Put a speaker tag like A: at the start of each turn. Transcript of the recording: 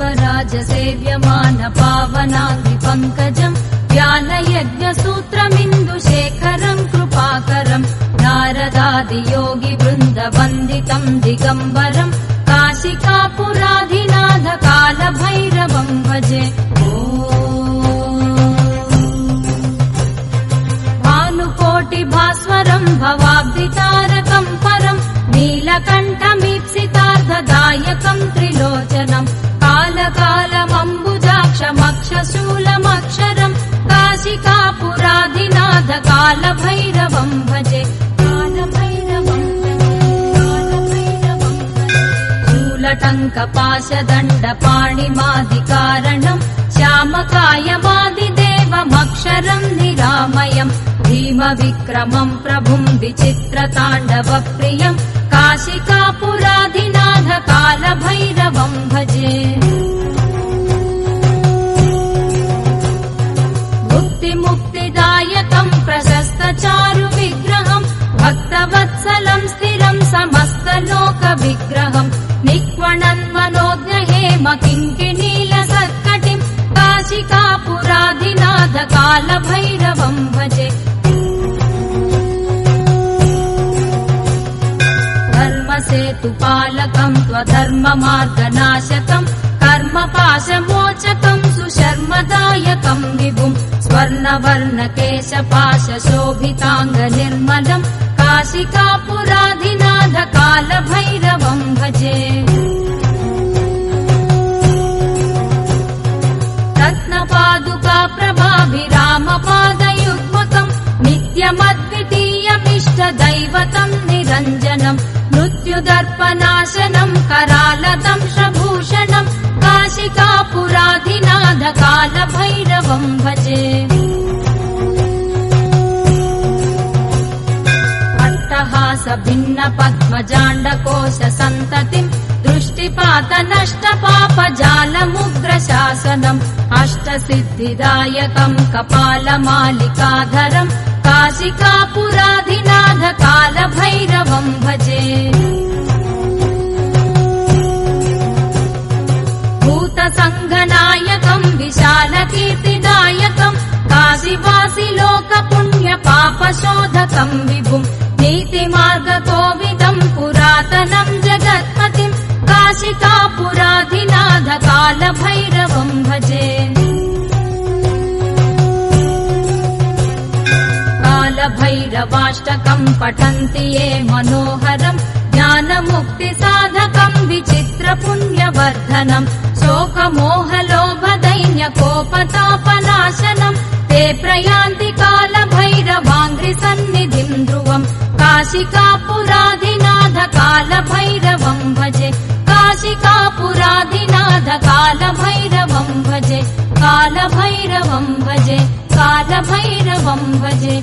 A: सेव्यमान पावनाग्निपङ्कजम् ज्ञानयज्ञसूत्रमिन्दुशेखरम् कृपाकरम् नारदादियोगि वृन्दवन्दितम् दिगम्बरम् काशिकापुराधिनाथ कालभैरवम् भजे। ओ भानुकोटिभास्वरम् भवाब्दितारकम् परम् नीलकण्ठमीप्सितार्धदायकम् त्रिलोचनम् कालकालमम्बुजाक्षमक्षशूलमक्षरम् काशिकापुराधिनाथ कालभैरवम् भजे कालभैरवम् भजे, कालभैरवम् भजे। शूलटङ्कपाशदण्डपाणिमादिकारणम् श्यामकायमादिदेवमक्षरम् निरामयम् भीमविक्रमम् प्रभुम् विचित्रताण्डवप्रियम् काशिकापुराधिनाथ कालभैरवम् निक्वणन् मनोज्ञहेम किङ्किणीलसत्कटिम् काशिकापुराधिनाथ कालभैरवम् भजे धर्मसेतुपालकम् त्वधर्ममार्गनाशकम् कर्मपाशमोचकम् सुशर्मदायकम् विभुम् स्वर्णवर्णकेशपाशशोभिताङ्गनिर्मलम् काशिकापुराधिनाथ कालभैरवम् भजे नित्यमद्वितीयमिष्टदैवतम् निरञ्जनम् मृत्युदर्पनाशनम् करालदम् शभूषणम् काशिकापुराधिनाथ कालभैरवम् भजे। अट्टहास भिन्न पद्मजाण्डकोश सन्ततिम् दृष्टिपात नष्ट पाप जालमुग्रशासनम् अष्टसिद्धिदायकम् कपालमालिकाधरम् काशिकापुराधिनाथ कालभैरवम् भजे। भूतसङ्घनायकम् विशालकीर्तिदायकम् काशिवासि लोकपुण्य पापशोधकम् विभुम् नीतिमार्गकोविदम् पुरातनम् जगत्पतिम् काशिकापुराधिनाथ कालभैरवम् भजे कालभैरवाष्टकम् पठन्ति ये मनोहरम् ज्ञानमुक्तिसाधकम् विचित्रपुण्यवर्धनम् शोकमोहलोभदैन्यकोपतापनाशनम् ते प्रयान्ति कालभैरवाङ्घ्रिसन्निधिम् ध्रुवम् काशिकापुराधिनाथ कालभैरवम् भजे काशिकापुराधिनाथ कालभैरवम् भजे कालभैरवम् भजे कालभैरवम् भजे